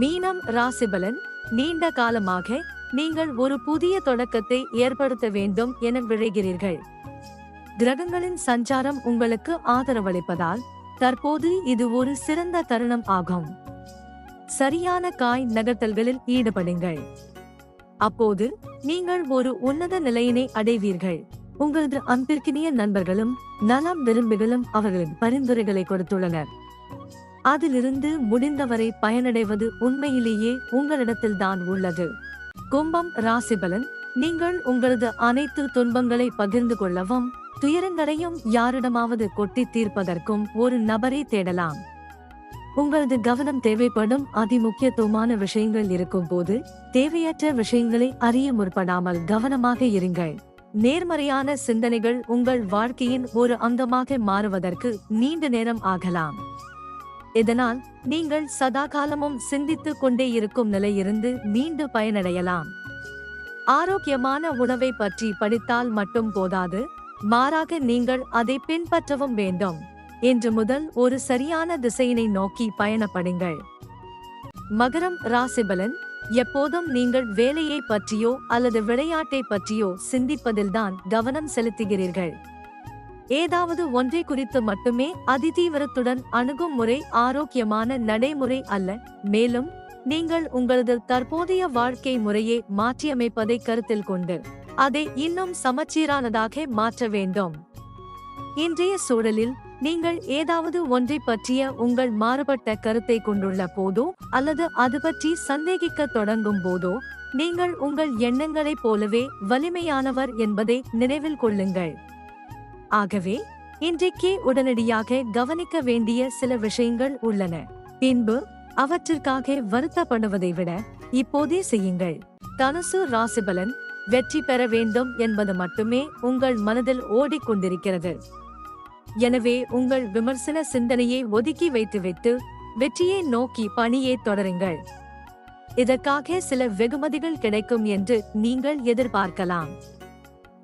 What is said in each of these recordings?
மீனம் ராசிபலன் நீண்ட காலமாக நீங்கள் ஒரு புதிய தொடக்கத்தை ஏற்படுத்த வேண்டும் என விழைகிறீர்கள். கிரகங்களின் சஞ்சாரம் உங்களுக்கு ஆதரவளிப்பதால் தற்போது இது ஒரு சிறந்த தருணம் ஆகும். சரியான காய் நகர்த்தல்களில் ஈடுபடுங்கள். அப்போது நீங்கள் ஒரு உன்னத நிலையினை அடைவீர்கள். உங்களது அன்பிற்கினிய நண்பர்களும் நலம் விரும்பிகளும் அவர்களின் பரிந்துரைகளை கொடுத்துள்ளனர். அதிலிருந்து முடிந்தவரை பயனடைவது உண்மையிலேயே உங்களிடத்தில்தான் உள்ளது. கும்பம் ராசிபலன் நீங்கள் உங்களது அனைத்து துன்பங்களை பகிர்ந்து கொள்ளவும் துயரங்களையும் யாரிடமாவது கொட்டி தீர்ப்பதற்கும் ஒரு நபரை தேடலாம். உங்களது கவனம் தேவைப்படும் அதிமுக்கியத்துவமான விஷயங்கள் இருக்கும் போது தேவையற்ற விஷயங்களை அறிய முற்படாமல் கவனமாக இருங்கள். நேர்மறையான சிந்தனைகள் உங்கள் வாழ்க்கையின் ஒரு அங்கமாக மாறுவதற்கு நீண்ட நேரம் ஆகலாம். இதனால் நீங்கள் சதா காலமும் சிந்தித்துக் கொண்டே இருக்கும் நிலையிலிருந்து மீண்டு பயனடையலாம். ஆரோக்கியமான உணவை பற்றி படித்தால் மட்டும் போதாது. மாறாக நீங்கள் அதை பின்பற்றவும் வேண்டும். இன்று முதல் ஒரு சரியான திசையினை நோக்கி பயணப்படுங்கள். மகரம் ராசிபலன் எப்போதும் நீங்கள் வேலையை பற்றியோ அல்லது விளையாட்டை பற்றியோ சிந்திப்பதில்தான் கவனம் செலுத்துகிறீர்கள். ஏதாவது ஒன்றை குறித்து மட்டுமே அதிதீவிரத்துடன் அணுகும் முறை ஆரோக்கியமான நடைமுறை அல்ல. மேலும் நீங்கள் உங்களது தற்போதைய வாழ்க்கை முறையை மாற்றியமைப்பதை கருத்தில் கொண்டு அதை இன்னும் சமச்சீரானதாக மாற்ற வேண்டும். இன்றைய சூழலில் நீங்கள் ஏதாவது ஒன்றை பற்றிய உங்கள் மாறுபட்ட கருத்தை கொண்டுள்ள போதோ அல்லது அது பற்றி சந்தேகிக்க தொடங்கும் போதோ நீங்கள் உங்கள் எண்ணங்களைப் போலவே வலிமையானவர் என்பதை நினைவில் கொள்ளுங்கள். ஆகவே இன்றைக்கே உடனடியாக கவனிக்க வேண்டிய சில விஷயங்கள் உள்ளன. பின்பு அவற்றிற்காக வருத்தப்படுவதை விட இப்போதே செய்யுங்கள். தனுசு ராசிபலன் வெற்றி பெற வேண்டும் என்பது மட்டுமே உங்கள் மனதில் ஓடிக்கொண்டிருக்கிறது. எனவே உங்கள் விமர்சன சிந்தனையை ஒதுக்கி வைத்துவிட்டு வெற்றியை நோக்கி பணியை தொடருங்கள். இதற்காக சில வெகுமதிகள் கிடைக்கும் என்று நீங்கள் எதிர்பார்க்கலாம்.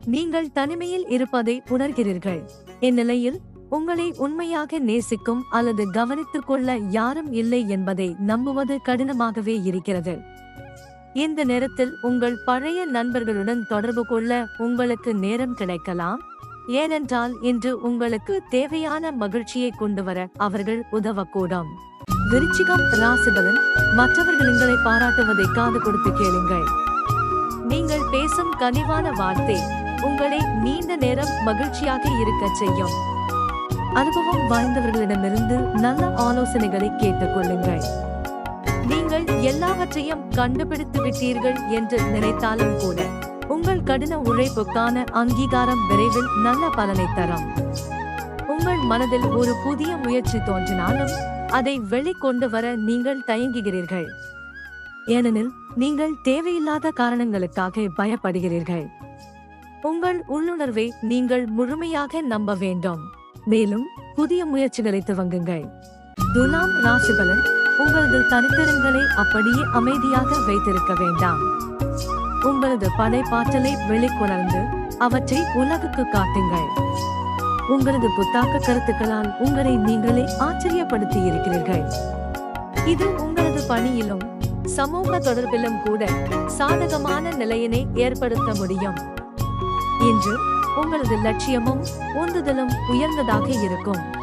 நீங்கள் தனிமையில் இருப்பதை உணர்கிறீர்கள். இந்நிலையில் உங்களை உண்மையாக நேசிக்கும் அல்லது கவனித்துக் கொள்ள யாரும் இல்லை என்பதை நம்புவது கடினமாகவே இருக்கிறது. இந்த நேரத்தில் உங்கள் பழைய நண்பர்களுடன் தொடர்பு கொள்ள உங்களுக்கு நேரம் கிடைக்கலாம். ஏனென்றால் இன்று உங்களுக்கு தேவையான மகிழ்ச்சியை கொண்டு வர அவர்கள் உதவக்கூடும். விருச்சிகம் ராசிபலன் மற்றவர்கள் உங்களை பாராட்டுவதை காது கொடுத்து கேளுங்கள். நீங்கள் பேசும் கனிவான வார்த்தை உங்களை நீண்ட நேரம் மகிழ்ச்சியாக இருக்கச் செய்யும். அனுபவம் வாய்ந்தவர்களிடமிருந்து நல்ல ஆலோசனைகளை கேட்டுக்கொள்ளுங்கள். நீங்கள் எல்லாவற்றையும் கண்டுபிடித்து விட்டீர்கள் என்று நினைத்தாலும் கூட உங்கள் கடின உழைப்புக்கான அங்கீகாரம் விரைவில் நல்ல பலனை தரும். உங்கள் மனதில் ஒரு புதிய முயற்சி தோன்றினாலும் அதை வெளிக்கொண்டு வர நீங்கள் தயங்குகிறீர்கள். ஏனெனில் நீங்கள் தேவையில்லாத காரணங்களுக்காக பயப்படுகிறீர்கள். உங்கள் உள்ளுணர்வை நீங்கள் முழுமையாக நம்ப வேண்டும். மேலும் புதிய முயற்சிகளை துவங்குங்கள். துலாம் ராசிபலன் உங்களது தனித்திறன்களை அப்படியே அமைதியாக வைத்திருக்க வேண்டாம். உங்களது படைப்பாற்றலை வெளிக்கொணர்ந்து அவற்றை உலகுக்கு காட்டுங்கள். உங்களது புத்தாக்க கருத்துக்களால் உங்களை நீங்களே ஆச்சரியப்படுத்தி இருக்கிறீர்கள். இது உங்களது பணியிலும் சமூக தொடர்பிலும் கூட சாதகமான நிலையினை ஏற்படுத்த முடியும். இன்று உங்களது லட்சியமும் உந்துதலும் உயர்ந்ததாக இருக்கும்.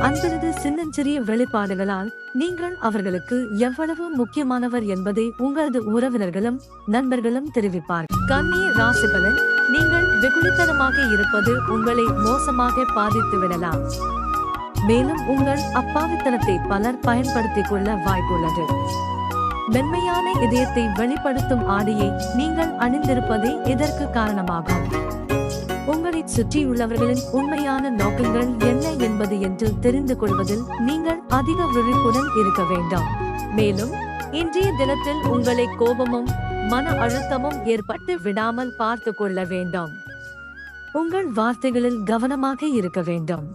அந்தனது சின்னஞ்சிறிய வெளிப்பாடுகளால் நீங்கள் அவர்களுக்கு எவ்வளவு முக்கியமானவர் என்பதை உங்களது உறவினர்களும் நண்பர்களும் தெரிவிப்பார். கன்னி ராசிபலன் நீங்கள் வெகுளித்தனமாக இருப்பது உங்களை மோசமாக பாதித்து விடலாம். மேலும் உங்கள் அப்பாவித்தனத்தை பலர் பயன்படுத்திக் கொள்ள வாய்ப்புள்ளது. மென்மையான இதயத்தை வெளிப்படுத்தும் ஆடையை நீங்கள் அணிந்திருப்பதே இதற்கு காரணமாகும். உங்களை சுற்றியுள்ளவர்களின் உண்மையான நோக்கங்கள் என்ன என்பது என்று தெரிந்து கொள்வதில் நீங்கள் அதிக விழிப்புடன் இருக்க வேண்டும். மேலும் இன்றைய தினத்தில் உங்களை கோபமும் மன அழுத்தமும் ஏற்பட்டு விடாமல் பார்த்து கொள்ள வேண்டும். உங்கள் வார்த்தைகளில் கவனமாக இருக்க வேண்டும்.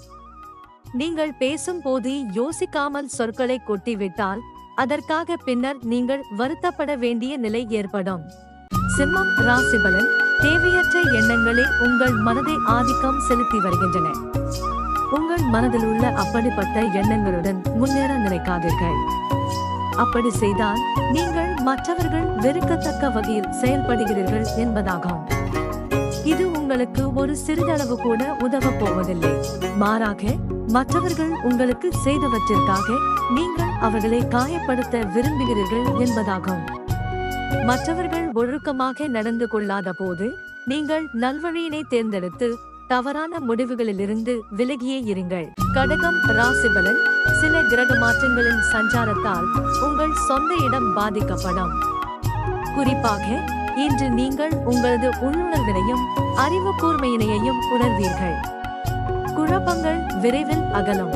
நீங்கள் பேசும் போது யோசிக்காமல் சொற்களை கொட்டிவிட்டால் அதற்காக பின்னர் நீங்கள் வருத்தப்பட வேண்டிய நிலை ஏற்படும். சிம்மம் ராசிபலன் தேவையற்ற எண்ணங்களே உங்கள் மனதை ஆதிக்கம் செலுத்தி வருகின்றன. உங்கள் மனதில் உள்ள அப்படிப்பட்ட எண்ணங்களுடன் முன்னேற நினைக்காதீர்கள். அப்படி செய்தால் நீங்கள் மற்றவர்கள் வெறுக்கத்தக்க வகையில் செயல்படுகிறீர்கள் என்பதாகும். இது உங்களுக்கு ஒரு சிறிதளவு கூட உதவப் போவதில்லை. மாறாக மற்றவர்கள் உங்களுக்கு செய்தவற்றிற்காக நீங்கள் அவர்களை காயப்படுத்த விரும்புகிறீர்கள் என்பதாகும். மற்றவர்கள் ஒழுக்கமாக நடந்து கொள்ளாத போது நீங்கள் நல்வழியினை தேர்ந்தெடுத்து தவறான முடிவுகளிலிருந்து விலகியே இருங்கள். கடகம் ராசிபலன் சில கிரக மாற்றங்களின் சஞ்சாரத்தால் உங்கள் சொந்த இடம் பாதிக்கப்படும். குறிப்பாக இன்று நீங்கள் உங்களது உள்ளுணர்வினையும் அறிவு கூர்மையினையையும் உணர்வீர்கள். குழப்பங்கள் விரைவில் அகலும்.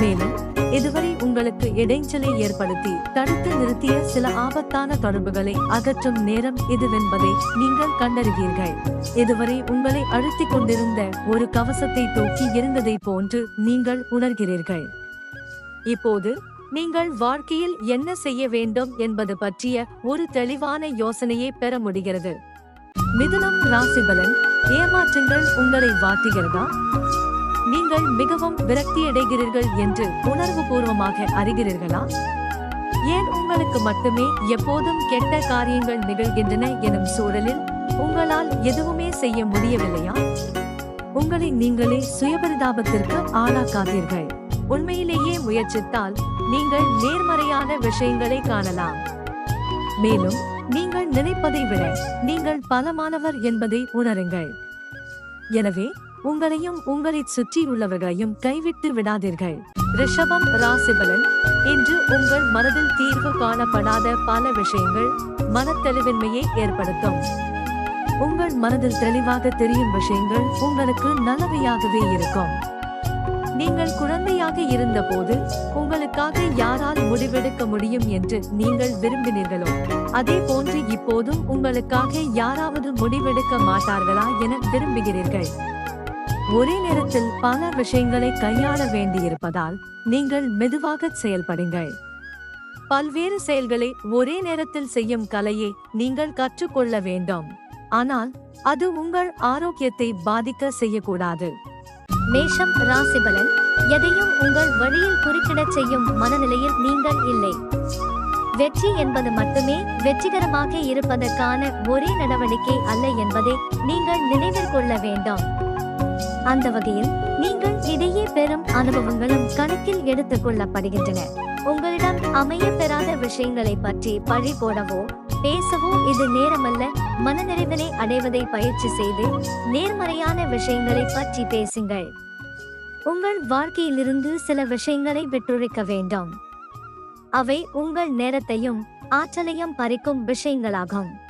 மேலும் இதுவரை உங்களுக்கு இடைஞ்சலை ஏற்படுத்தி தடுத்து நிறுத்திய சில ஆபத்தான தொடர்புகளை அகற்றும் நேரம் இதுவென்பதை நீங்கள் கண்டறிவீர்கள். இதுவரை உங்களை அழுத்திக் கொண்டிருந்த ஒரு கவசத்தை தூக்கி இருந்ததை போன்று நீங்கள் உணர்கிறீர்கள். இப்போது நீங்கள் வாழ்க்கையில் என்ன செய்ய வேண்டும் என்பது பற்றிய ஒரு தெளிவான யோசனையை பெற முடிகிறது. மிதுனம் ராசிபலன் ஏமாற்றங்கள் உங்களை வாட்டுகிறதா? நீங்கள் மிகவும் விரக்தியடைகிறீர்கள் என்று உணர்வு பூர்வமாக அறிகிறீர்களா? ஏன் உங்களுக்கு மட்டுமே எப்போதும் கெட்ட காரியங்கள் நிகழ்கின்றன எனும் சூழலில் உங்களால் எதுவுமே செய்ய முடியவில்லையா? உங்களை நீங்களே சுயபரிதாபத்திற்கு ஆளாக்காதீர்கள். உண்மையிலேயே முயற்சித்தால் நீங்கள் நேர்மறையான விஷயங்களை காணலாம். மேலும் நீங்கள் நினைப்பதை விட நீங்கள் பலமானவர் என்பதை உணருங்கள். எனவே உங்களையும் உங்களைச் சுற்றியுள்ளவர்களையும் கைவிட்டு விடாதீர்கள். ரிஷபம் ராசிபலன் இன்று உங்கள் மனதில் தீர்வு காணப்படாத பல விஷயங்கள் மனத்தெளிவின்மையை ஏற்படுத்தும். உங்கள் மனதில் தெளிவாக தெரியும் விஷயங்கள் உங்களுக்கு நல்லவையாகவே இருக்கும். நீங்கள் குழந்தையாக இருந்தபோது உங்களுக்காக யாரால் முடிவெடுக்க முடியும் என்று நீங்கள் விரும்பினீர்களோ அதே போன்று இப்போதும் உங்களுக்காக யாராவது முடிவெடுக்க மாட்டார்களா என விரும்புகிறீர்கள். ஒரே நேரத்தில் பல விஷயங்களை கையாள வேண்டியிருப்பதால் நீங்கள் மெதுவாக செயல்படுங்கள். பல்வேறு செயல்களை ஒரே நேரத்தில் செய்யும் கலையை நீங்கள் கற்றுக்கொள்ள வேண்டும். ஆனால் அது உங்கள் ஆரோக்கியத்தை பாதிக்க செய்யக்கூடாது. மேஷம் ராசிபலன் எதையும் உங்கள் வழியில் குறுக்கிடச் செய்யும் மனநிலையில் நீங்கள் இல்லை. வெற்றி என்பது மட்டுமே வெற்றிகரமாக இருப்பதற்கான ஒரே நடவடிக்கை அல்ல என்பதை நீங்கள் நினைவில் கொள்ள வேண்டும். அந்த வகையில் நீங்கள் இடையே பெறும் அனுபவங்களும் கணக்கில் எடுத்துக் கொள்ளப்படுகின்றன. உங்களிடம் அமைய பெறாத விஷயங்களை பற்றி பழி போடவோ பேசவோ இது நேரமல்ல. மனநிறைவினை அடைவதை பயிற்சி செய்து நேர்மறையான விஷயங்களை பற்றி பேசுங்கள். உங்கள் வாழ்க்கையிலிருந்து சில விஷயங்களை விட்டுழைக்க வேண்டும். அவை உங்கள் நேரத்தையும் ஆற்றலையும் பறிக்கும் விஷயங்களாகும்.